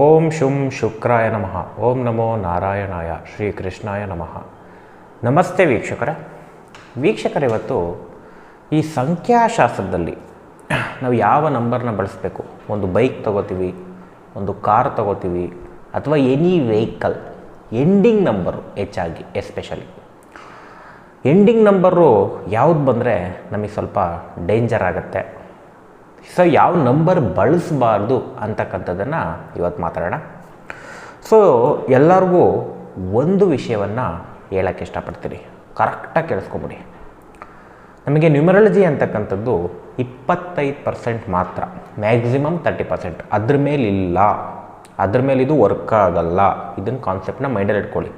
ಓಂ ಶುಂ ಶುಕ್ರಾಯ ನಮಃ. ಓಂ ನಮೋ ನಾರಾಯಣಾಯ ಶ್ರೀ ಕೃಷ್ಣಾಯ ನಮಃ. ನಮಸ್ತೆ ವೀಕ್ಷಕರ. ವೀಕ್ಷಕರ, ಇವತ್ತು ಈ ಸಂಖ್ಯಾಶಾಸ್ತ್ರದಲ್ಲಿ ನಾವು ಯಾವ ನಂಬರ್ನ ಬಳಸಬೇಕು? ಒಂದು ಬೈಕ್ ತಗೋತೀವಿ, ಒಂದು ಕಾರ್ ತಗೋತೀವಿ, ಅಥವಾ ಎನಿ ವೆಹಿಕಲ್, ಎಂಡಿಂಗ್ ನಂಬರು ಹೆಚ್ಚಾಗಿ, ಎಸ್ಪೆಷಲಿ. ಎಂಡಿಂಗ್ ನಂಬರು ಯಾವುದು ಬಂದರೆ ನಮಗೆ ಸ್ವಲ್ಪ ಡೇಂಜರ್ ಆಗುತ್ತೆ. ಸೊ ಯಾವ ನಂಬರ್ ಬಳಸಬಾರ್ದು ಅಂತಕ್ಕಂಥದ್ದನ್ನು ಇವತ್ತು ಮಾತಾಡೋಣ. ಸೊ ಎಲ್ಲರಿಗೂ ಒಂದು ವಿಷಯವನ್ನು ಹೇಳೋಕ್ಕೆ ಇಷ್ಟಪಡ್ತೀರಿ. ಕರೆಕ್ಟಾಗಿ ಕೇಳಿಸ್ಕೊಬಿಡಿ. ನಮಗೆ ನ್ಯೂಮರಾಲಜಿ ಅಂತಕ್ಕಂಥದ್ದು ಇಪ್ಪತ್ತೈದು ಪರ್ಸೆಂಟ್ ಮಾತ್ರ. ಮ್ಯಾಕ್ಸಿಮಮ್ ತರ್ಟಿ ಪರ್ಸೆಂಟ್ ಅದ್ರ ಮೇಲಿಲ್ಲ. ಅದ್ರ ಮೇಲೆ ಇದು ವರ್ಕ್ ಆಗಲ್ಲ. ಇದನ್ನ ಕಾನ್ಸೆಪ್ಟನ್ನ ಮೈಂಡಲ್ಲಿ ಇಟ್ಕೊಳ್ಳಿ.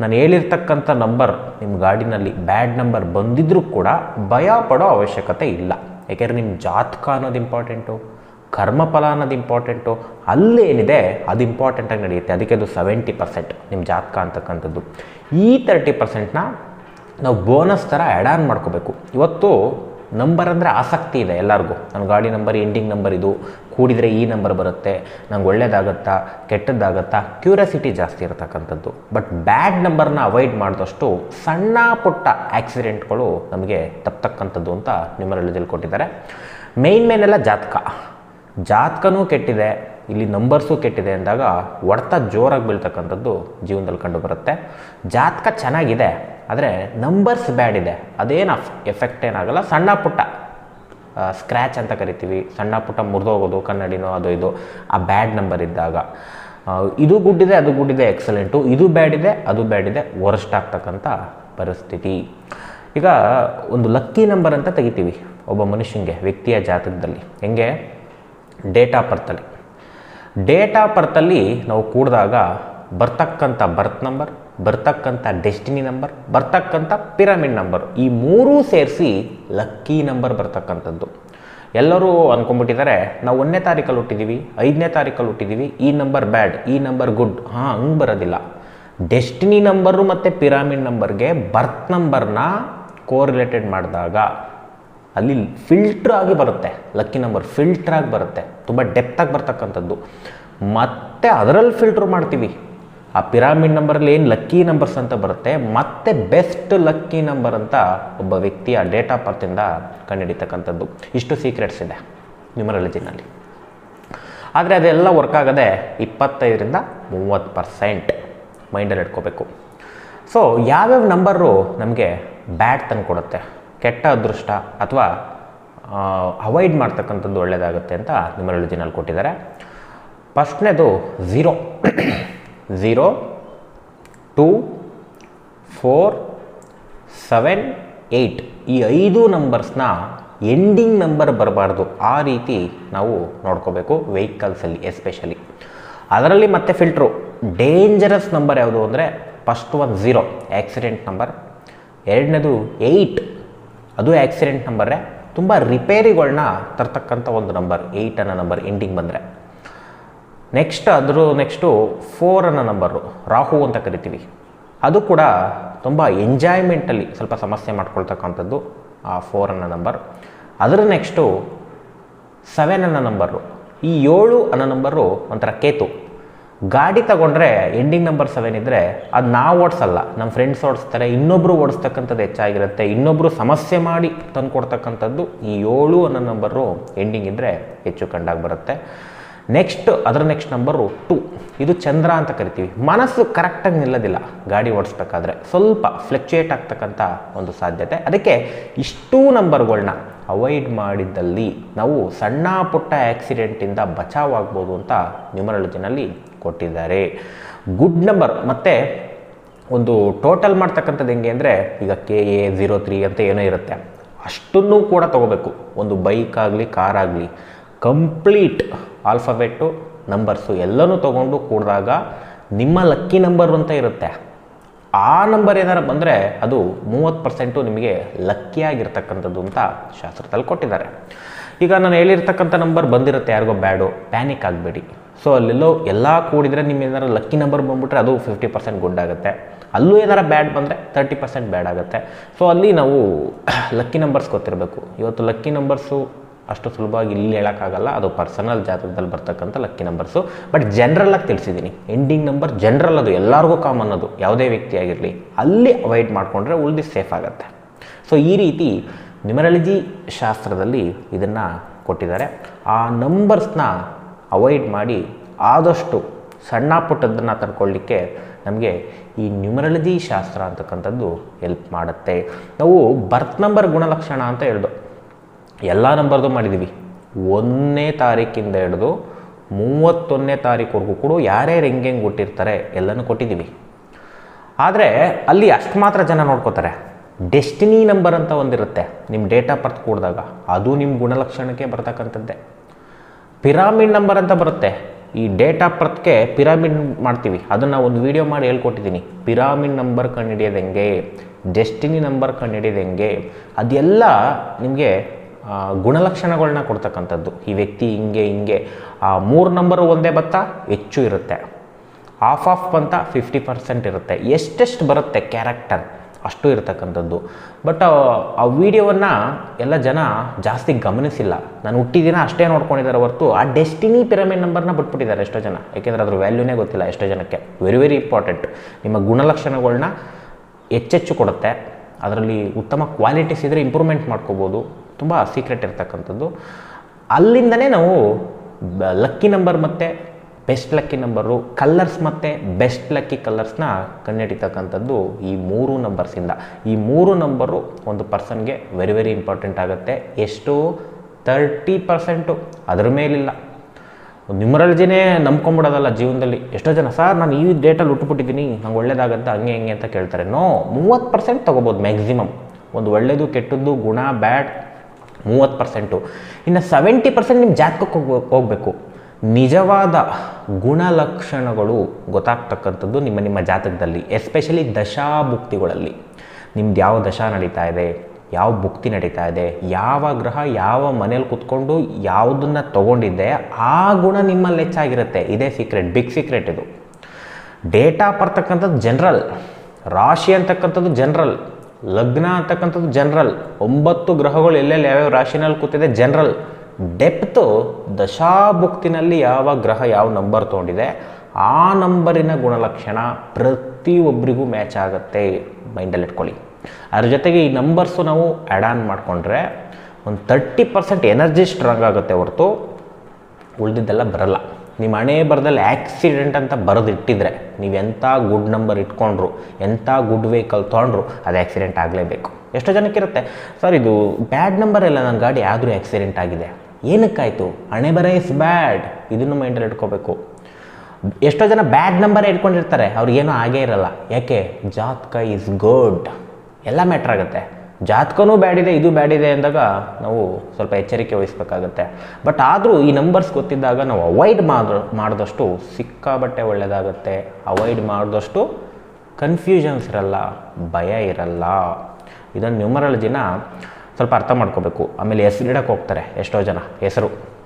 ನಾನು ಹೇಳಿರ್ತಕ್ಕಂಥ ನಂಬರ್ ನಿಮ್ಮ ಗಾಡಿನಲ್ಲಿ ಬ್ಯಾಡ್ ನಂಬರ್ ಬಂದಿದ್ದರೂ ಕೂಡ ಭಯ ಪಡೋ ಅವಶ್ಯಕತೆ ಇಲ್ಲ. ಯಾಕೆಂದರೆ ನಿಮ್ಮ ಜಾತಕ ಅನ್ನೋದು ಇಂಪಾರ್ಟೆಂಟು ಕರ್ಮಫಲ ಅನ್ನೋದು ಇಂಪಾರ್ಟೆಂಟು ಅಲ್ಲೇನಿದೆ ಅದು ಇಂಪಾರ್ಟೆಂಟಾಗಿ ನಡೆಯುತ್ತೆ. ಅದಕ್ಕೆ ಅದು ಸೆವೆಂಟಿ ಪರ್ಸೆಂಟ್ ನಿಮ್ಮ ಜಾತಕ ಅಂತಕ್ಕಂಥದ್ದು. ಈ ತರ್ಟಿ ಪರ್ಸೆಂಟ್ನ ನಾವು ಬೋನಸ್ ಥರ ಆ್ಯಡ್ ಆನ್ ಮಾಡ್ಕೋಬೇಕು. ಇವತ್ತು ನಂಬರ್ ಅಂದರೆ ಆಸಕ್ತಿ ಇದೆ ಎಲ್ಲರಿಗೂ. ನನ್ನ ಗಾಡಿ ನಂಬರ್ ಎಂಡಿಂಗ್ ನಂಬರ್ ಇದು. ಕೂಡಿದರೆ ಈ ನಂಬರ್ ಬರುತ್ತೆ. ನಂಗೆ ಒಳ್ಳೇದಾಗತ್ತಾ, ಕೆಟ್ಟದ್ದಾಗತ್ತಾ ಕ್ಯೂರಿಯಾಸಿಟಿ ಜಾಸ್ತಿ ಇರತಕ್ಕಂಥದ್ದು. ಬಟ್ ಬ್ಯಾಡ್ ನಂಬರ್ನ ಅವಾಯ್ಡ್ ಮಾಡಿದಷ್ಟು ಸಣ್ಣ ಪುಟ್ಟ ಆಕ್ಸಿಡೆಂಟ್ಗಳು ನಮಗೆ ತಪ್ಪತಕ್ಕಂಥದ್ದು ಅಂತ ನಿಮ್ಮಲ್ಲಿ ಕೊಟ್ಟಿದ್ದಾರೆ. ಮೇಯ್ನ್ ಮೇನೆಲ್ಲ ಜಾತಕ. ಜಾತಕನೂ ಕೆಟ್ಟಿದೆ, ಇಲ್ಲಿ ನಂಬರ್ಸು ಕೆಟ್ಟಿದೆ ಅಂದಾಗ ಹೊಡೆತ ಜೋರಾಗಿ ಬೀಳ್ತಕ್ಕಂಥದ್ದು ಜೀವನದಲ್ಲಿ ಕಂಡು ಬರುತ್ತೆ. ಜಾತಕ ಚೆನ್ನಾಗಿದೆ. ಆದರೆ ನಂಬರ್ಸ್ ಬ್ಯಾಡ್ ಇದೆ. ಅದೇನು ಎಫೆಕ್ಟ್ ಏನಾಗಲ್ಲ. ಸಣ್ಣ ಪುಟ್ಟ ಸ್ಕ್ರ್ಯಾಚ್ ಅಂತ ಕರಿತೀವಿ. ಸಣ್ಣ ಪುಟ್ಟ ಮುರಿದೋಗೋದು, ಕನ್ನಡಿನೋ, ಅದು ಇದು. ಆ ಬ್ಯಾಡ್ ನಂಬರ್ ಇದ್ದಾಗ ಇದು ಗುಡ್ಡಿದೆ ಅದು ಗುಡ್ಡಿದೆ ಎಕ್ಸಲೆಂಟು ಇದು ಬ್ಯಾಡ್ ಇದೆ, ಅದು ಬ್ಯಾಡ್ ಇದೆ ವರ್ಸ್ಟ್ ಆಗ್ತಕ್ಕಂಥ ಪರಿಸ್ಥಿತಿ. ಈಗ ಒಂದು ಲಕ್ಕಿ ನಂಬರ್ ಅಂತ ತೆಗಿತೀವಿ ಒಬ್ಬ ಮನುಷ್ಯನಿಗೆ ವ್ಯಕ್ತಿಯ ಜಾತಕದಲ್ಲಿ. ಹೆಂಗೆ? ಡೇಟ್ ಆಫ್ ಬರ್ತಲ್ಲಿ ಡೇಟ್ ಆಫ್ ಬರ್ತಲ್ಲಿ ನಾವು ಕೂಡಿದಾಗ ಬರ್ತಕ್ಕಂಥ ಬರ್ತ್ ನಂಬರ್ ಬರ್ತಕ್ಕಂಥ ಡೆಸ್ಟಿನಿ ನಂಬರ್, ಬರ್ತಕ್ಕಂಥ ಪಿರಮಿಡ್ ನಂಬರ್, ಈ ಮೂರೂ ಸೇರಿಸಿ ಲಕ್ಕಿ ನಂಬರ್ ಬರ್ತಕ್ಕಂಥದ್ದು. ಎಲ್ಲರೂ ಅಂದ್ಕೊಂಡ್ಬಿಟ್ಟಿದ್ದಾರೆ ನಾವು ಒಂದನೇ ತಾರೀಕಲ್ಲಿ ಹುಟ್ಟಿದ್ದೀವಿ ಐದನೇ ತಾರೀಕಲ್ಲಿ ಹುಟ್ಟಿದ್ದೀವಿ ಈ ನಂಬರ್ ಬ್ಯಾಡ್, ಈ ನಂಬರ್ ಗುಡ್, ಹಾಂ, ಹಂಗೆ ಬರೋದಿಲ್ಲ. ಡೆಸ್ಟಿನಿ ನಂಬರು ಮತ್ತು ಪಿರಾಮಿಡ್ ನಂಬರ್ಗೆ ಬರ್ತ್ ನಂಬರ್ನ ಕೋರಿಲೇಟೆಡ್ ಮಾಡಿದಾಗ ಅಲ್ಲಿ ಫಿಲ್ಟ್ರ್ ಆಗಿ ಬರುತ್ತೆ, ಲಕ್ಕಿ ನಂಬರ್ ಫಿಲ್ಟ್ರ್ ಆಗಿ ಬರುತ್ತೆ, ತುಂಬ ಡೆಪ್ತಾಗಿ ಬರ್ತಕ್ಕಂಥದ್ದು. ಮತ್ತು ಅದರಲ್ಲಿ ಫಿಲ್ಟ್ರ್ ಮಾಡ್ತೀವಿ. ಆ ಪಿರಾಮಿಡ್ ನಂಬರಲ್ಲಿ ಏನು ಲಕ್ಕಿ ನಂಬರ್ಸ್ ಅಂತ ಬರುತ್ತೆ, ಮತ್ತೆ ಬೆಸ್ಟ್ ಲಕ್ಕಿ ನಂಬರ್ ಅಂತ ಒಬ್ಬ ವ್ಯಕ್ತಿ ಆ ಡೇಟ್ ಆಫ್ ಬರ್ತಿಂದ ಕಂಡುಹಿಡಿತಕ್ಕಂಥದ್ದು. ಇಷ್ಟು ಸೀಕ್ರೆಟ್ಸ್ ಇದೆ ನ್ಯೂಮರಾಲಜಿನಲ್ಲಿ ಆದರೆ ಅದೆಲ್ಲ ವರ್ಕ್ ಆಗದೆ ಇಪ್ಪತ್ತೈದರಿಂದ ಮೂವತ್ತು ಪರ್ಸೆಂಟ್ ಮೈಂಡಲ್ಲಿ ಇಟ್ಕೋಬೇಕು. ಸೊ ಯಾವ್ಯಾವ ನಂಬರು ನಮಗೆ ಬ್ಯಾಡ್ ತಂದು ಕೊಡುತ್ತೆ, ಕೆಟ್ಟ ಅದೃಷ್ಟ ಅಥವಾ ಅವಾಯ್ಡ್ ಮಾಡ್ತಕ್ಕಂಥದ್ದು ಒಳ್ಳೆಯದಾಗುತ್ತೆ ಅಂತ ನ್ಯೂಮರಾಲಜಿನಲ್ಲಿ ಕೊಟ್ಟಿದ್ದಾರೆ. ಫಸ್ಟ್ನೇದು zero. Zero two four seven eight ಈ ಐದು ನಂಬರ್ಸ್ನ ಎಂಡಿಂಗ್ ನಂಬರ್ ಬರಬಾರ್ದು. ಆ ರೀತಿ ನಾವು ನೋಡ್ಕೋಬೇಕು ವೆಹಿಕಲ್ಸಲ್ಲಿ ಎಸ್ಪೆಷಲಿ ಅದರಲ್ಲಿ ಮತ್ತೆ ಫಿಲ್ಟ್ರು ಡೇಂಜರಸ್ ನಂಬರ್ ಯಾವುದು ಅಂದರೆ first one zero accident number ಎರಡನೇದು ಏಯ್ಟ್ ಅದು ಆ್ಯಕ್ಸಿಡೆಂಟ್ ನಂಬರೇ ತುಂಬ ರಿಪೇರಿಗಳನ್ನ ತರ್ತಕ್ಕಂಥ ಒಂದು ನಂಬರ್ ಏಯ್ಟ್ ಅನ್ನೋ ನಂಬರ್ ಎಂಡಿಂಗ್ ಬಂದರೆ. ನೆಕ್ಸ್ಟ್ ಅದ್ರ ನೆಕ್ಸ್ಟು ಫೋರ್ ಅನ್ನೋ ನಂಬರು ರಾಹು ಅಂತ ಕರಿತೀವಿ. ಅದು ಕೂಡ ತುಂಬ ಎಂಜಾಯ್ಮೆಂಟಲ್ಲಿ ಸ್ವಲ್ಪ ಸಮಸ್ಯೆ ಮಾಡ್ಕೊಳ್ತಕ್ಕಂಥದ್ದು ಆ ಫೋರ್ ಅನ್ನೋ ನಂಬರ್ ಅದರ ನೆಕ್ಸ್ಟು ಸೆವೆನ್ ಅನ್ನೋ ನಂಬರು ಈ ಏಳು ಅನ್ನೋ ನಂಬರು ಒಂಥರ ಕೇತು. ಗಾಡಿ ತಗೊಂಡ್ರೆ ಎಂಡಿಂಗ್ ನಂಬರ್ ಸೆವೆನ್ ಇದ್ದರೆ ಅದು ನಾವು ಓಡಿಸಲ್ಲ. ನಮ್ಮ ಫ್ರೆಂಡ್ಸ್ ಓಡಿಸ್ತಾರೆ ಇನ್ನೊಬ್ಬರು ಓಡಿಸ್ತಕ್ಕಂಥದ್ದು ಹೆಚ್ಚಾಗಿರುತ್ತೆ. ಇನ್ನೊಬ್ಬರು ಸಮಸ್ಯೆ ಮಾಡಿ ತಂದು ಕೊಡ್ತಕ್ಕಂಥದ್ದು ಈ ಏಳು ಅನ್ನೋ ನಂಬರು ಎಂಡಿಂಗ್ ಇದ್ದರೆ ಹೆಚ್ಚು ಕಂಡಾಗಿ ಬರುತ್ತೆ. ನೆಕ್ಸ್ಟ್ ಅದರ ನೆಕ್ಸ್ಟ್ ನಂಬರು ಟು ಇದು ಚಂದ್ರ ಅಂತ ಕರಿತೀವಿ. ಮನಸ್ಸು ಕರೆಕ್ಟಾಗಿ ನಿಲ್ಲೋದಿಲ್ಲ. ಗಾಡಿ ಓಡಿಸ್ಬೇಕಾದ್ರೆ ಸ್ವಲ್ಪ ಫ್ಲೆಕ್ಚುಯೇಟ್ ಆಗ್ತಕ್ಕಂಥ ಒಂದು ಸಾಧ್ಯತೆ. ಅದಕ್ಕೆ ಇಷ್ಟೂ ನಂಬರ್ಗಳನ್ನ ಅವಾಯ್ಡ್ ಮಾಡಿದ್ದಲ್ಲಿ ನಾವು ಸಣ್ಣ ಪುಟ್ಟ ಆಕ್ಸಿಡೆಂಟಿಂದ ಬಚಾವಾಗ್ಬೋದು ಅಂತ ನ್ಯೂಮರಾಲಜಿನಲ್ಲಿ ಕೊಟ್ಟಿದ್ದಾರೆ. ಗುಡ್ ನಂಬರ್ ಮತ್ತು ಒಂದು ಟೋಟಲ್ ಮಾಡ್ತಕ್ಕಂಥದ್ದು ಹೆಂಗೆ ಅಂದರೆ ಈಗ ಕೆ ಎ ಝೀರೋ ತ್ರೀ ಅಂತ ಏನೋ ಇರುತ್ತೆ. ಅಷ್ಟನ್ನು ಕೂಡ ತಗೋಬೇಕು. ಒಂದು ಬೈಕ್ ಆಗಲಿ ಕಾರ್ ಆಗಲಿ. ಕಂಪ್ಲೀಟ್ ಆಲ್ಫಾಬೆಟ್ಟು ನಂಬರ್ಸು ಎಲ್ಲನೂ ತೊಗೊಂಡು ಕೂಡಿದಾಗ ನಿಮ್ಮ ಲಕ್ಕಿ ನಂಬರ್ ಅಂತ ಇರುತ್ತೆ. ಆ ನಂಬರ್ ಏನಾರು ಬಂದರೆ ಅದು ಮೂವತ್ತು ಪರ್ಸೆಂಟು ನಿಮಗೆ ಲಕ್ಕಿಯಾಗಿರ್ತಕ್ಕಂಥದ್ದು ಅಂತ ಶಾಸ್ತ್ರದಲ್ಲಿ ಕೊಟ್ಟಿದ್ದಾರೆ. ಈಗ ನಾನು ಹೇಳಿರ್ತಕ್ಕಂಥ ನಂಬರ್ ಬಂದಿರುತ್ತೆ, ಯಾರಿಗೋ ಬ್ಯಾಡು ಪ್ಯಾನಿಕ್ ಆಗಬೇಡಿ. ಸೊ ಅಲ್ಲೆಲ್ಲೋ ಎಲ್ಲ ಕೂಡಿದರೆ ನಿಮ್ಮ ಏನಾರು ಲಕ್ಕಿ ನಂಬರ್ ಬಂದುಬಿಟ್ರೆ ಅದು ಫಿಫ್ಟಿ ಪರ್ಸೆಂಟ್ ಗುಡ್ ಆಗುತ್ತೆ ಅಲ್ಲೂ ಏನಾರು ಬ್ಯಾಡ್ ಬಂದರೆ ತರ್ಟಿ ಪರ್ಸೆಂಟ್ ಬ್ಯಾಡ್ ಆಗುತ್ತೆ. ಸೊ ಅಲ್ಲಿ ನಾವು ಲಕ್ಕಿ ನಂಬರ್ಸ್ ಗೊತ್ತಿರಬೇಕು. ಇವತ್ತು ಲಕ್ಕಿ ನಂಬರ್ಸು ಅಷ್ಟು ಸುಲಭವಾಗಿ ಇಲ್ಲಿ ಹೇಳೋಕ್ಕಾಗಲ್ಲ. ಅದು ಪರ್ಸನಲ್ ಜಾತಕದಲ್ಲಿ ಬರ್ತಕ್ಕಂಥ ಲಕ್ಕಿ ನಂಬರ್ಸು ಬಟ್ ಜನರಲ್ಲಾಗಿ ತಿಳಿಸಿದ್ದೀನಿ ಎಂಡಿಂಗ್ ನಂಬರ್ ಜನ್ರಲ್ ಅದು, ಎಲ್ಲರಿಗೂ ಕಾಮನ್ ಅದು. ಯಾವುದೇ ವ್ಯಕ್ತಿ ಆಗಿರಲಿ, ಅಲ್ಲಿ ಅವಾಯ್ಡ್ ಮಾಡಿಕೊಂಡ್ರೆ ಉಳಿದು ಸೇಫ್ ಆಗುತ್ತೆ. ಸೊ ಈ ರೀತಿ ನ್ಯೂಮರಾಲಜಿ ಶಾಸ್ತ್ರದಲ್ಲಿ ಇದನ್ನು ಕೊಟ್ಟಿದ್ದಾರೆ. ಆ ನಂಬರ್ಸ್ನ ಅವಾಯ್ಡ್ ಮಾಡಿ ಆದಷ್ಟು ಸಣ್ಣ ಪುಟ್ಟದನ್ನು ತಡ್ಕೊಳ್ಳಿಕ್ಕೆ ನಮಗೆ ಈ ನ್ಯೂಮರಾಲಜಿ ಶಾಸ್ತ್ರ ಅಂತಕ್ಕಂಥದ್ದು ಹೆಲ್ಪ್ ಮಾಡುತ್ತೆ. ನಾವು ಬರ್ತ್ ನಂಬರ್ ಗುಣಲಕ್ಷಣ ಅಂತ ಹೇಳ್ದು. ಎಲ್ಲ ನಂಬರ್ದು ಮಾಡಿದ್ದೀವಿ ಒಂದನೇ ತಾರೀಕಿಂದ ಹಿಡಿದು ಮೂವತ್ತೊಂದನೇ ತಾರೀಕುವರೆಗೂ ಕೂಡ ಯಾರ್ಯಾರು ಹೆಂಗೆ ಹೆಂಗೆ ಕೊಟ್ಟಿರ್ತಾರೆ ಎಲ್ಲನೂ ಕೊಟ್ಟಿದ್ದೀವಿ ಆದರೆ ಅಲ್ಲಿ ಅಷ್ಟು ಮಾತ್ರ ಜನ ನೋಡ್ಕೋತಾರೆ. ಡೆಸ್ಟಿನಿ ನಂಬರ್ ಅಂತ ಒಂದಿರುತ್ತೆ ನಿಮ್ಮ ಡೇಟ್ ಆಫ್ ಬರ್ತ್ ಕೂಡಿದಾಗ. ಅದು ನಿಮ್ಮ ಗುಣಲಕ್ಷಣಕ್ಕೆ ಬರ್ತಕ್ಕಂಥದ್ದೇ. ಪಿರಾಮಿಡ್ ನಂಬರ್ ಅಂತ ಬರುತ್ತೆ. ಈ ಡೇಟ್ ಆಫ್ ಬರ್ತ್ಗೆ ಪಿರಾಮಿಡ್ ಮಾಡ್ತೀವಿ. ಅದನ್ನು ಒಂದು ವಿಡಿಯೋ ಮಾಡಿ ಹೇಳ್ಕೊಟ್ಟಿದ್ದೀನಿ. ಪಿರಾಮಿಡ್ ನಂಬರ್ ಕಂಡುಹಿಡಿಯೋದು ಹೆಂಗೆ? ಡೆಸ್ಟಿನಿ ನಂಬರ್ ಕಂಡುಹಿಡಿಯೋದು ಹೆಂಗೆ? ಅದೆಲ್ಲ ನಿಮಗೆ ಗುಣಲಕ್ಷಣಗಳನ್ನ ಕೊಡ್ತಕ್ಕಂಥದ್ದು. ಈ ವ್ಯಕ್ತಿ ಹಿಂಗೆ ಹಿಂಗೆ, ಆ, ಮೂರು ನಂಬರು ಒಂದೇ ಭತ್ತ ಹೆಚ್ಚು ಇರುತ್ತೆ. ಆಫ್ ಆಫ್ ಬಂತ ಫಿಫ್ಟಿ ಪರ್ಸೆಂಟ್ ಇರುತ್ತೆ. ಎಷ್ಟೆಷ್ಟು ಬರುತ್ತೆ ಕ್ಯಾರೆಕ್ಟರ್ ಅಷ್ಟು ಇರತಕ್ಕಂಥದ್ದು. ಬಟ್ ಆ ವಿಡಿಯೋವನ್ನು ಎಲ್ಲ ಜನ ಜಾಸ್ತಿ ಗಮನಿಸಿಲ್ಲ. ನಾನು ಹುಟ್ಟಿದಿನ ಅಷ್ಟೇ ನೋಡ್ಕೊಂಡಿದ್ದಾರೆ ಹೊರತು ಆ ಡೆಸ್ಟಿನಿ ಪಿರಮಿಡ್ ನಂಬರ್ನ ಬಿಟ್ಬಿಟ್ಟಿದ್ದಾರೆ ಎಷ್ಟೋ ಜನ. ಏಕೆಂದರೆ ಅದ್ರ ವ್ಯಾಲ್ಯೂನೇ ಗೊತ್ತಿಲ್ಲ ಎಷ್ಟೋ ಜನಕ್ಕೆ. ವೆರಿ ವೆರಿ ಇಂಪಾರ್ಟೆಂಟ್ ನಿಮ್ಮ ಗುಣಲಕ್ಷಣಗಳನ್ನ ಹೆಚ್ಚೆಚ್ಚು ಕೊಡುತ್ತೆ. ಅದರಲ್ಲಿ ಉತ್ತಮ ಕ್ವಾಲಿಟೀಸ್ ಇದ್ದರೆ ಇಂಪ್ರೂವ್ಮೆಂಟ್ ಮಾಡ್ಕೋಬೋದು. ತುಂಬ ಸೀಕ್ರೆಟ್ ಇರ್ತಕ್ಕಂಥದ್ದು. ಅಲ್ಲಿಂದನೇ ನಾವು ಲಕ್ಕಿ ನಂಬರ್ ಮತ್ತು ಬೆಸ್ಟ್ ಲಕ್ಕಿ ನಂಬರು ಕಲ್ಲರ್ಸ್ ಮತ್ತು ಬೆಸ್ಟ್ ಲಕ್ಕಿ ಕಲ್ಲರ್ಸ್ನ ಕಂಡುಹಿಡಿತಕ್ಕಂಥದ್ದು ಈ ಮೂರು ನಂಬರ್ಸಿಂದ ಈ ಮೂರು ನಂಬರು ಒಂದು ಪರ್ಸನ್ಗೆ ವೆರಿ ವೆರಿ ಇಂಪಾರ್ಟೆಂಟ್ ಆಗುತ್ತೆ. ಎಷ್ಟು? ತರ್ಟಿ ಪರ್ಸೆಂಟು ಅದ್ರ ಮೇಲಿಲ್ಲ. ನ್ಯೂಮರಾಲಜಿನೇ ನಂಬ್ಕೊಂಬಿಡೋದಲ್ಲ ಜೀವನದಲ್ಲಿ. ಎಷ್ಟೋ ಜನ, ಸರ್ ನಾನು ಈ ಡೇಟಲ್ಲಿ ಉಟ್ಬಿಟ್ಟಿದ್ದೀನಿ ನಂಗೆ ಒಳ್ಳೇದಾಗತ್ತೆ, ಹಂಗೆ, ಹೆಂಗೆ, ಅಂತ ಕೇಳ್ತಾರೆ. ನೋ ಮೂವತ್ತು ಪರ್ಸೆಂಟ್ ತೊಗೋಬೋದು ಮ್ಯಾಕ್ಸಿಮಮ್ ಒಂದು ಒಳ್ಳೆಯದು ಕೆಟ್ಟದ್ದು, ಗುಣ ಬ್ಯಾಡ್ ಮೂವತ್ತು ಪರ್ಸೆಂಟು. ಇನ್ನು ಸೆವೆಂಟಿ ಪರ್ಸೆಂಟ್ ನಿಮ್ಮ ಜಾತಕಕ್ಕೆ ಹೋಗ್ಬೇಕು ಹೋಗಬೇಕು. ನಿಜವಾದ ಗುಣಲಕ್ಷಣಗಳು ಗೊತ್ತಾಗ್ತಕ್ಕಂಥದ್ದು ನಿಮ್ಮ ನಿಮ್ಮ ಜಾತಕದಲ್ಲಿ, ಎಸ್ಪೆಷಲಿ ದಶಾಭುಕ್ತಿಗಳಲ್ಲಿ. ನಿಮ್ದು ಯಾವ ದಶಾ ನಡೀತಾ ಇದೆ, ಯಾವ ಭುಕ್ತಿ ನಡೀತಾ ಇದೆ, ಯಾವ ಗ್ರಹ ಯಾವ ಮನೇಲಿ ಕುತ್ಕೊಂಡು ಯಾವುದನ್ನು ತೊಗೊಂಡಿದ್ದೆ, ಆ ಗುಣ ನಿಮ್ಮಲ್ಲಿ ಹೆಚ್ಚಾಗಿರುತ್ತೆ. ಇದೇ ಸೀಕ್ರೆಟ್ ಬಿಗ್ ಸೀಕ್ರೆಟ್ ಇದು. ಡೇಟಾ ಬರ್ತಕ್ಕಂಥದ್ದು ಜನರಲ್ ರಾಶಿ ಅಂತಕ್ಕಂಥದ್ದು ಜನರಲ್ ಲಗ್ನ ಅಂತಕ್ಕಂಥದ್ದು ಜನರಲ್ ಒಂಬತ್ತು ಗ್ರಹಗಳು ಎಲ್ಲೆಲ್ಲಿ ಯಾವ್ಯಾವ ರಾಶಿನಲ್ಲಿ ಕೂತಿದೆ ಜನರಲ್ ಡೆಪ್ತು ದಶಾಭುಕ್ತಿನಲ್ಲಿ ಯಾವ ಗ್ರಹ ಯಾವ ನಂಬರ್ ತೊಗೊಂಡಿದೆ, ಆ ನಂಬರಿನ ಗುಣಲಕ್ಷಣ ಪ್ರತಿಯೊಬ್ಬರಿಗೂ ಮ್ಯಾಚ್ ಆಗುತ್ತೆ. ಮೈಂಡಲ್ಲಿ ಇಟ್ಕೊಳ್ಳಿ. ಅದ್ರ ಜೊತೆಗೆ ಈ ನಂಬರ್ಸು ನಾವು ಆ್ಯಡ್ ಆನ್ ಮಾಡಿಕೊಂಡ್ರೆ ಒಂದು ತರ್ಟಿ ಪರ್ಸೆಂಟ್ ಎನರ್ಜಿ ಸ್ಟ್ರಾಂಗ್ ಆಗುತ್ತೆ ಹೊರತು ಉಳಿದಿದ್ದೆಲ್ಲ ಬರಲ್ಲ. ನಿಮ್ಮ ಹಣೆ ಬರದಲ್ಲಿ ಆಕ್ಸಿಡೆಂಟ್ ಅಂತ ಬರೆದಿಟ್ಟಿದ್ರೆ ನೀವು ಎಂಥ ಗುಡ್ ನಂಬರ್ ಇಟ್ಕೊಂಡ್ರು ಎಂಥ ಗುಡ್ ವೆಹಿಕಲ್ ತೊಗೊಂಡ್ರು, ಅದು ಆಕ್ಸಿಡೆಂಟ್ ಆಗಲೇಬೇಕು. ಎಷ್ಟೋ ಜನಕ್ಕಿರುತ್ತೆ ಸರ್, ಇದು ಬ್ಯಾಡ್ ನಂಬರ್ ಎಲ್ಲ ನನ್ನ ಗಾಡಿ ಆದರೂ ಆಕ್ಸಿಡೆಂಟ್ ಆಗಿದೆ. ಏನಕ್ಕಾಯಿತು? ಹಣೆ ಬರ ಇಸ್ ಬ್ಯಾಡ್ ಇದನ್ನು ಮೈಂಡಲ್ಲಿ ಇಟ್ಕೋಬೇಕು. ಎಷ್ಟೋ ಜನ ಬ್ಯಾಡ್ ನಂಬರ್ ಇಟ್ಕೊಂಡಿರ್ತಾರೆ, ಅವ್ರಿಗೇನೂ ಆಗೇ ಇರಲ್ಲ. ಯಾಕೆ? ಜಾತ್ಕ ಇಸ್ ಗುಡ್ ಎಲ್ಲ ಮ್ಯಾಟ್ರ್ ಆಗುತ್ತೆ. ಜಾತಕನೂ ಬ್ಯಾಡ್ ಇದೆ ಇದೆ ಅಂದಾಗ ನಾವು ಸ್ವಲ್ಪ ಎಚ್ಚರಿಕೆ ವಹಿಸ್ಬೇಕಾಗತ್ತೆ. ಬಟ್ ಆದರೂ ಈ ನಂಬರ್ಸ್ ಗೊತ್ತಿದ್ದಾಗ ನಾವು ಅವಾಯ್ಡ್ ಮಾಡ, ಮಾಡಿದಷ್ಟು ಸಿಕ್ಕಾಬಟ್ಟೆ ಒಳ್ಳೆಯದಾಗತ್ತೆ ಅವಾಯ್ಡ್ ಮಾಡಿದಷ್ಟು ಕನ್ಫ್ಯೂಷನ್ಸ್ ಇರಲ್ಲ, ಭಯ ಇರಲ್ಲ. ಇದನ್ನು ನ್ಯೂಮರಾಲಜಿನ ಸ್ವಲ್ಪ ಅರ್ಥ ಮಾಡ್ಕೋಬೇಕು. ಆಮೇಲೆ ಹೆಸರಿಡಕ್ಕೆ ಹೋಗ್ತಾರೆ ಎಷ್ಟೋ ಜನ, ಹೆಸರು.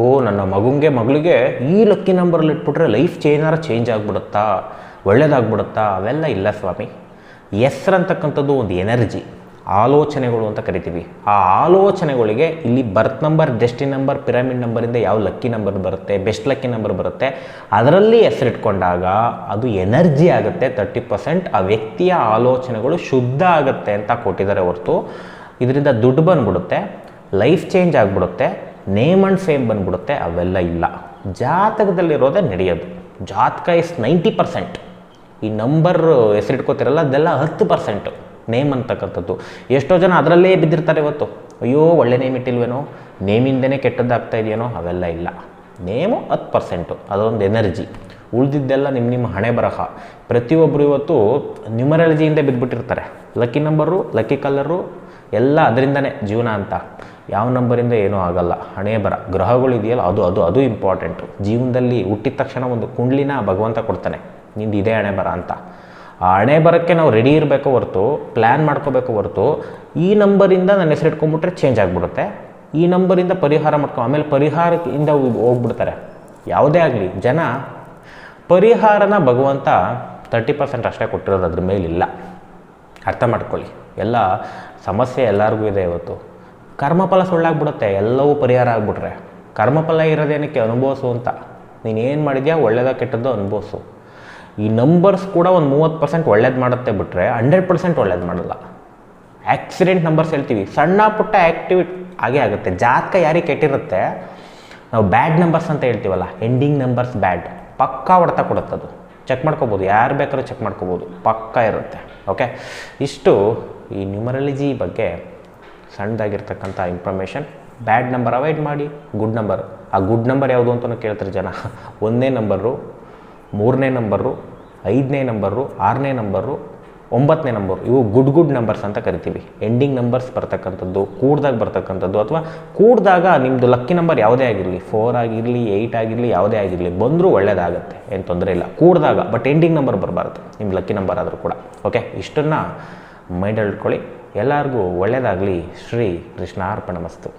ಓ, ನನ್ನ ಮಗುಂಗೆ ಮಗಳಿಗೆ ಈ ಲಕ್ಕಿ ನಂಬರಲ್ಲಿ ಇಟ್ಬಿಟ್ರೆ ಲೈಫ್ ಚೇನಾರ ಚೇಂಜ್ ಆಗಿಬಿಡುತ್ತಾ? ಒಳ್ಳೇದಾಗ್ಬಿಡುತ್ತಾ? ಅವೆಲ್ಲ ಇಲ್ಲ ಸ್ವಾಮಿ. ಹೆಸ್ರು ಅಂತಕ್ಕಂಥದ್ದು ಒಂದು ಎನರ್ಜಿ ಆಲೋಚನೆಗಳು ಅಂತ ಕರಿತೀವಿ. ಆ ಆಲೋಚನೆಗಳಿಗೆ ಇಲ್ಲಿ birth number destiny number pyramid ನಂಬರಿಂದ ಯಾವ ಲಕ್ಕಿ ನಂಬರ್ ಬರುತ್ತೆ ಬೆಸ್ಟ್ ಲಕ್ಕಿ ನಂಬರ್ ಬರುತ್ತೆ, ಅದರಲ್ಲಿ ಹೆಸರಿಟ್ಕೊಂಡಾಗ ಅದು ಎನರ್ಜಿ ಆಗುತ್ತೆ ತರ್ಟಿ ಪರ್ಸೆಂಟ್ ಆ ವ್ಯಕ್ತಿಯ ಆಲೋಚನೆಗಳು ಶುದ್ಧ ಆಗುತ್ತೆ ಅಂತ ಕೊಟ್ಟಿದ್ದಾರೆ ಹೊರತು. ಇದರಿಂದ ದುಡ್ಡು ಬಂದ್ಬಿಡುತ್ತೆ ಲೈಫ್ ಚೇಂಜ್ ಆಗಿಬಿಡುತ್ತೆ ನೇಮ್ ಆ್ಯಂಡ್ ಫೇಮ್ ಬಂದ್ಬಿಡುತ್ತೆ, ಅವೆಲ್ಲ ಇಲ್ಲ. ಜಾತಕದಲ್ಲಿರೋದೇ ನಡೆಯೋದು. ಜಾತಕ ಇಸ್ ನೈಂಟಿ ಪರ್ಸೆಂಟ್ ಈ ನಂಬರ್ ಹೆಸರಿಟ್ಕೋತಿರಲ್ಲ, ಅದೆಲ್ಲ ಹತ್ತು ಪರ್ಸೆಂಟು ನೇಮ್ ಅಂತಕ್ಕಂಥದ್ದು. ಎಷ್ಟೋ ಜನ ಅದರಲ್ಲೇ ಬಿದ್ದಿರ್ತಾರೆ ಇವತ್ತು. ಅಯ್ಯೋ, ಒಳ್ಳೆ ನೇಮ್ ಇಟ್ಟಿಲ್ವೇನೋ? ನೇಮಿಂದನೇ ಕೆಟ್ಟದ್ದಾಗ್ತಾ ಇದೆಯೇನೋ? ಅವೆಲ್ಲ ಇಲ್ಲ. ನೇಮು ಹತ್ತು ಪರ್ಸೆಂಟು ಅದೊಂದು ಎನರ್ಜಿ. ಉಳಿದಿದ್ದೆಲ್ಲ ನಿಮ್ಮ ನಿಮ್ಮ ಹಣೆ ಬರಹ. ಪ್ರತಿಯೊಬ್ಬರು ಇವತ್ತು ನ್ಯೂಮರಾಲಜಿಯಿಂದ ಬಿದ್ದುಬಿಟ್ಟಿರ್ತಾರೆ ಲಕ್ಕಿ ನಂಬರು, ಲಕ್ಕಿ ಕಲರು ಎಲ್ಲ ಅದರಿಂದನೇ ಜೀವನ ಅಂತ. ಯಾವ ನಂಬರಿಂದ ಏನೂ ಆಗಲ್ಲ. ಹಣೆ ಬರ. ಗ್ರಹಗಳು ಇದೆಯಲ್ಲ ಅದು ಅದು ಅದು ಇಂಪಾರ್ಟೆಂಟು ಜೀವನದಲ್ಲಿ ಹುಟ್ಟಿದ ತಕ್ಷಣ ಒಂದು ಕುಂಡ್ಲಿನ ಭಗವಂತ ಕೊಡ್ತಾನೆ. ನಿಂದು ಇದೇ ಹಣೆ ಬರ ಅಂತ. ಆ ಹಣೆ ಬರೋಕ್ಕೆ ನಾವು ರೆಡಿ ಇರಬೇಕು ಹೊರತು ಪ್ಲ್ಯಾನ್ ಮಾಡ್ಕೋಬೇಕು ಹೊರತು, ಈ ನಂಬರಿಂದ ನನ್ನ ಹೆಸರು ಇಟ್ಕೊಂಡ್ಬಿಟ್ರೆ ಚೇಂಜ್ ಆಗಿಬಿಡುತ್ತೆ. ಈ ನಂಬರಿಂದ ಪರಿಹಾರ ಮಾಡ್ಕೊ, ಆಮೇಲೆ ಪರಿಹಾರದಿಂದ ಹೋಗ್ಬಿಡ್ತಾರೆ. ಯಾವುದೇ ಆಗಲಿ, ಜನ ಪರಿಹಾರನ ಭಗವಂತ ತರ್ಟಿ ಪರ್ಸೆಂಟ್ ಅಷ್ಟೇ ಕೊಟ್ಟಿರೋದು ಅದ್ರ ಮೇಲಿಲ್ಲ. ಅರ್ಥ ಮಾಡ್ಕೊಳ್ಳಿ. ಎಲ್ಲ ಸಮಸ್ಯೆ ಎಲ್ಲರಿಗೂ ಇದೆ ಇವತ್ತು. ಕರ್ಮಫಲ ಸುಳ್ಳಾಗ್ಬಿಡುತ್ತೆ, ಎಲ್ಲವೂ ಪರಿಹಾರ ಆಗ್ಬಿಟ್ರೆ. ಕರ್ಮಫಲ ಇರೋದೇನಕ್ಕೆ ಅನುಭವಿಸು ಅಂತ. ನೀನೇನು ಮಾಡಿದ್ಯಾ? ಒಳ್ಳೆಯದ ಕೆಟ್ಟದ್ದು ಅನುಭವಿಸು. ಈ ನಂಬರ್ಸ್ ಕೂಡ ಒಂದು ಮೂವತ್ತು ಪರ್ಸೆಂಟ್ ಒಳ್ಳೇದು ಮಾಡುತ್ತೆ ಬಿಟ್ಟರೆ ಹಂಡ್ರೆಡ್ ಪರ್ಸೆಂಟ್ ಒಳ್ಳೇದು ಮಾಡಲ್ಲ. ಆಕ್ಸಿಡೆಂಟ್ ನಂಬರ್ಸ್ ಹೇಳ್ತೀವಿ. ಸಣ್ಣ ಪುಟ್ಟ ಆ್ಯಕ್ಟಿವಿಟ್ ಆಗೇ ಆಗುತ್ತೆ. ಜಾತಕ ಯಾರಿಗೆ ಕೆಟ್ಟಿರುತ್ತೆ? ನಾವು ಬ್ಯಾಡ್ ನಂಬರ್ಸ್ ಅಂತ ಹೇಳ್ತೀವಲ್ಲ ಎಂಡಿಂಗ್ ನಂಬರ್ಸ್ ಬ್ಯಾಡ್ ಪಕ್ಕಾ ಹೊಡೆತ ಅದು. ಚೆಕ್ ಮಾಡ್ಕೋಬೋದು. ಯಾರು ಬೇಕಾದ್ರೂ ಚೆಕ್ ಮಾಡ್ಕೋಬೋದು. ಪಕ್ಕಾ ಇರುತ್ತೆ. ಓಕೆ ಇಷ್ಟು ಈ ನ್ಯೂಮರಾಲಜಿ ಬಗ್ಗೆ ಸಣ್ಣದಾಗಿರ್ತಕ್ಕಂಥ ಇನ್ಫಾರ್ಮೇಷನ್ ಬ್ಯಾಡ್ ನಂಬರ್ ಅವಾಯ್ಡ್ ಮಾಡಿ ಗುಡ್ ನಂಬರ್ ಆ ಗುಡ್ ನಂಬರ್ ಯಾವುದು ಅಂತಲೂ ಕೇಳ್ತಾರೆ ಜನ. ಒಂದೇ ನಂಬರು ಮೂರನೇ ನಂಬರು, ಐದನೇ ನಂಬರು, ಆರನೇ ನಂಬರು, ಒಂಬತ್ತನೇ ನಂಬರ್, ಇವು ಗುಡ್ ಗುಡ್ ನಂಬರ್ಸ್ ಅಂತ ಕರಿತೀವಿ. ಎಂಡಿಂಗ್ ನಂಬರ್ಸ್ ಬರ್ತಕ್ಕಂಥದ್ದು, ಕೂಡ್ದಾಗ ಬರ್ತಕ್ಕಂಥದ್ದು ಅಥವಾ ಕೂಡಿದಾಗ ನಿಮ್ಮದು ಲಕ್ಕಿ ನಂಬರ್ ಯಾವುದೇ ಆಗಿರಲಿ ಫೋರ್ ಆಗಿರಲಿ ಏಯ್ಟ್ ಆಗಿರಲಿ, ಯಾವುದೇ ಆಗಿರಲಿ, ಬಂದರೂ ಒಳ್ಳೆಯದಾಗುತ್ತೆ ಏನು ತೊಂದರೆ ಇಲ್ಲ. ಕೂಡಿದಾಗ ಬಟ್ ಎಂಡಿಂಗ್ ನಂಬರ್ ಬರಬಾರ್ದು ನಿಮ್ಮ ಲಕ್ಕಿ ನಂಬರ್ ಆದರೂ ಕೂಡ ಓಕೆ ಇಷ್ಟನ್ನು ಮೈಂಡಲ್ಲಿ ಇಟ್ಕೊಳ್ಳಿ. ಎಲ್ಲರಿಗೂ ಒಳ್ಳೆಯದಾಗಲಿ ಶ್ರೀ ಕೃಷ್ಣಾರ್ಪಣ ಮಸ್ತು.